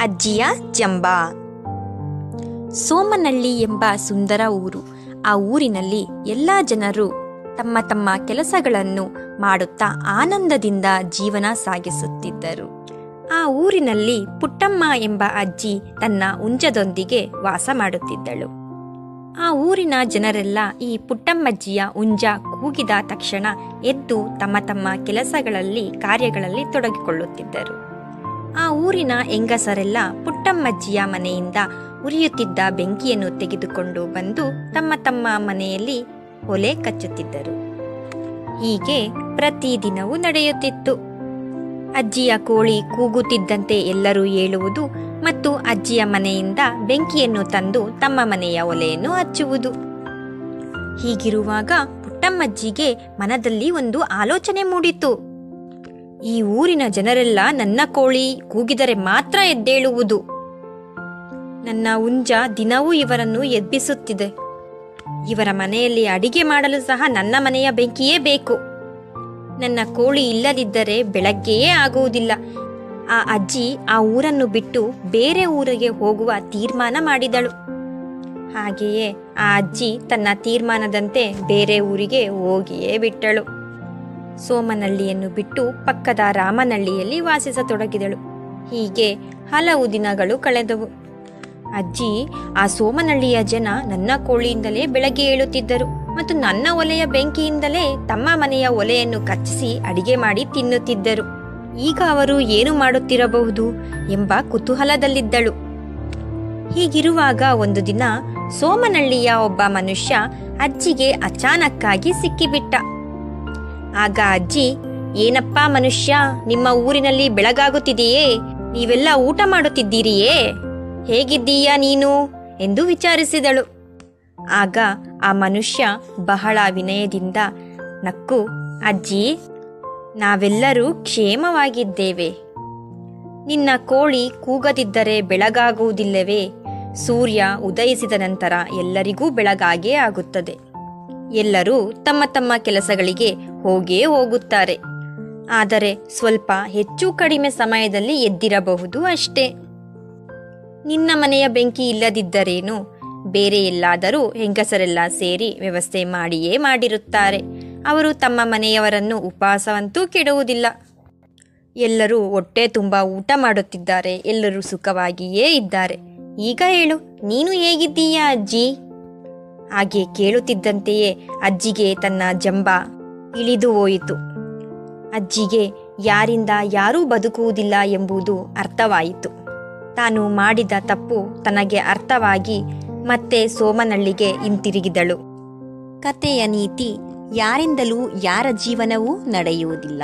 ಅಜ್ಜಿಯ ಜಂಬ. ಸೋಮನಳ್ಳಿ ಎಂಬ ಸುಂದರ ಊರು. ಆ ಊರಿನಲ್ಲಿ ಎಲ್ಲ ಜನರು ತಮ್ಮ ತಮ್ಮ ಕೆಲಸಗಳನ್ನು ಮಾಡುತ್ತಾ ಆನಂದದಿಂದ ಜೀವನ ಸಾಗಿಸುತ್ತಿದ್ದರು. ಆ ಊರಿನಲ್ಲಿ ಪುಟ್ಟಮ್ಮ ಎಂಬ ಅಜ್ಜಿ ತನ್ನ ಉಂಜದೊಂದಿಗೆ ವಾಸ ಮಾಡುತ್ತಿದ್ದಳು. ಆ ಊರಿನ ಜನರೆಲ್ಲ ಈ ಪುಟ್ಟಮ್ಮಜ್ಜಿಯ ಉಂಜ ಕೂಗಿದ ತಕ್ಷಣ ಎದ್ದು ತಮ್ಮ ತಮ್ಮ ಕೆಲಸಗಳಲ್ಲಿ, ಕಾರ್ಯಗಳಲ್ಲಿ ತೊಡಗಿಕೊಳ್ಳುತ್ತಿದ್ದರು. ಆ ಊರಿನ ಹೆಂಗಸರೆಲ್ಲ ಪುಟ್ಟಮ್ಮಜ್ಜಿಯ ಮನೆಯಿಂದ ಉರಿಯುತ್ತಿದ್ದ ಬೆಂಕಿಯನ್ನು ತೆಗೆದುಕೊಂಡು ಬಂದು ತಮ್ಮ ತಮ್ಮ ಮನೆಯಲ್ಲಿ ಒಲೆ ಕಚ್ಚುತ್ತಿದ್ದರು. ಹೀಗೆ ಪ್ರತಿದಿನವೂ ನಡೆಯುತ್ತಿತ್ತು. ಅಜ್ಜಿಯ ಕೋಳಿ ಕೂಗುತ್ತಿದ್ದಂತೆ ಎಲ್ಲರೂ ಏಳುವುದು ಮತ್ತು ಅಜ್ಜಿಯ ಮನೆಯಿಂದ ಬೆಂಕಿಯನ್ನು ತಂದು ತಮ್ಮ ಮನೆಯ ಒಲೆಯನ್ನು ಹಚ್ಚುವುದು. ಹೀಗಿರುವಾಗ ಪುಟ್ಟಮ್ಮಜ್ಜಿಗೆ ಮನದಲ್ಲಿ ಒಂದು ಆಲೋಚನೆ ಮೂಡಿತು. ಈ ಊರಿನ ಜನರೆಲ್ಲ ನನ್ನ ಕೋಳಿ ಕೂಗಿದರೆ ಮಾತ್ರ ಎದ್ದೇಳುವುದು. ನನ್ನ ಉಂಜ ದಿನವೂ ಇವರನ್ನು ಎಬ್ಬಿಸುತ್ತಿದೆ. ಇವರ ಮನೆಯಲ್ಲಿ ಅಡಿಗೆ ಮಾಡಲು ಸಹ ನನ್ನ ಮನೆಯ ಬೆಂಕಿಯೇ ಬೇಕು. ನನ್ನ ಕೋಳಿ ಇಲ್ಲದಿದ್ದರೆ ಬೆಳಗ್ಗೆಯೇ ಆಗುವುದಿಲ್ಲ. ಆ ಅಜ್ಜಿ ಆ ಊರನ್ನು ಬಿಟ್ಟು ಬೇರೆ ಊರಿಗೆ ಹೋಗುವ ತೀರ್ಮಾನ ಮಾಡಿದಳು. ಹಾಗೆಯೇ ಆ ಅಜ್ಜಿ ತನ್ನ ತೀರ್ಮಾನದಂತೆ ಬೇರೆ ಊರಿಗೆ ಹೋಗಿಯೇ ಬಿಟ್ಟಳು. ಸೋಮನಹಳ್ಳಿಯನ್ನು ಬಿಟ್ಟು ಪಕ್ಕದ ರಾಮನಳ್ಳಿಯಲ್ಲಿ ವಾಸಿಸತೊಡಗಿದಳು. ಹೀಗೆ ಹಲವು ದಿನಗಳು ಕಳೆದವು. ಅಜ್ಜಿ, ಆ ಸೋಮನಳ್ಳಿಯ ಜನ ನನ್ನ ಕೋಳಿಯಿಂದಲೇ ಬೆಳಗ್ಗೆ ಏಳುತ್ತಿದ್ದರು ಮತ್ತು ನನ್ನ ಒಲೆಯ ಬೆಂಕಿಯಿಂದಲೇ ತಮ್ಮ ಮನೆಯ ಒಲೆಯನ್ನು ಕಚ್ಚಿಸಿ ಅಡಿಗೆ ಮಾಡಿ ತಿನ್ನುತ್ತಿದ್ದರು. ಈಗ ಅವರು ಏನು ಮಾಡುತ್ತಿರಬಹುದು ಎಂಬ ಕುತೂಹಲದಲ್ಲಿದ್ದಳು. ಹೀಗಿರುವಾಗ ಒಂದು ದಿನ ಸೋಮನಳ್ಳಿಯ ಒಬ್ಬ ಮನುಷ್ಯ ಅಜ್ಜಿಗೆ ಅಚಾನಕ್ಕಾಗಿ ಸಿಕ್ಕಿಬಿಟ್ಟ. ಆಗ ಅಜ್ಜಿ, ಏನಪ್ಪ ಮನುಷ್ಯ, ನಿಮ್ಮ ಊರಿನಲ್ಲಿ ಬೆಳಗಾಗುತ್ತಿದೆಯೇ? ನೀವೆಲ್ಲ ಊಟ ಮಾಡುತ್ತಿದ್ದೀರಿಯೇ? ಹೇಗಿದ್ದೀಯಾ ನೀನು? ಎಂದು ವಿಚಾರಿಸಿದಳು. ಆಗ ಆ ಮನುಷ್ಯ ಬಹಳ ವಿನಯದಿಂದ, ನಕ್ಕು, ಅಜ್ಜಿ, ನಾವೆಲ್ಲರೂ ಕ್ಷೇಮವಾಗಿದ್ದೇವೆ. ನಿನ್ನ ಕೋಳಿ ಕೂಗದಿದ್ದರೆ ಬೆಳಗಾಗುವುದಿಲ್ಲವೇ? ಸೂರ್ಯ ಉದಯಿಸಿದ ನಂತರ ಎಲ್ಲರಿಗೂ ಬೆಳಗಾಗೇ ಆಗುತ್ತದೆ. ಎಲ್ಲರೂ ತಮ್ಮ ತಮ್ಮ ಕೆಲಸಗಳಿಗೆ ಹೋಗೇ ಹೋಗುತ್ತಾರೆ. ಆದರೆ ಸ್ವಲ್ಪ ಹೆಚ್ಚು ಕಡಿಮೆ ಸಮಯದಲ್ಲಿ ಎದ್ದಿರಬಹುದು ಅಷ್ಟೇ. ನಿನ್ನ ಮನೆಯ ಬೆಂಕಿ ಇಲ್ಲದಿದ್ದರೇನು? ಬೇರೆ ಎಲ್ಲಾದರೂ ಹೆಂಗಸರೆಲ್ಲ ಸೇರಿ ವ್ಯವಸ್ಥೆ ಮಾಡಿಯೇ ಮಾಡಿರುತ್ತಾರೆ. ಅವರು ತಮ್ಮ ಮನೆಯವರನ್ನು ಉಪವಾಸವಂತೂ ಕೆಡುವುದಿಲ್ಲ ಎಲ್ಲರೂ ಹೊಟ್ಟೆ ತುಂಬ ಊಟ ಮಾಡುತ್ತಿದ್ದಾರೆ. ಎಲ್ಲರೂ ಸುಖವಾಗಿಯೇ ಇದ್ದಾರೆ. ಈಗ ಹೇಳು, ನೀನು ಹೇಗಿದ್ದೀಯಾ ಅಜ್ಜಿ? ಹಾಗೆ ಕೇಳುತ್ತಿದ್ದಂತೆಯೇ ಅಜ್ಜಿಗೆ ತನ್ನ ಜಂಬ ಇಳಿದು ಹೋಯಿತು. ಅಜ್ಜಿಗೆ ಯಾರಿಂದ ಯಾರೂ ಬದುಕುವುದಿಲ್ಲ ಎಂಬುದು ಅರ್ಥವಾಯಿತು. ತಾನು ಮಾಡಿದ ತಪ್ಪು ತನಗೆ ಅರ್ಥವಾಗಿ ಮತ್ತೆ ಸೋಮನಳ್ಳಿಗೆ ಹಿಂತಿರುಗಿದಳು. ಕತೆಯ ನೀತಿ ಯಾರಿಂದಲೂ ಯಾರ ಜೀವನವೂ ನಡೆಯುವುದಿಲ್ಲ.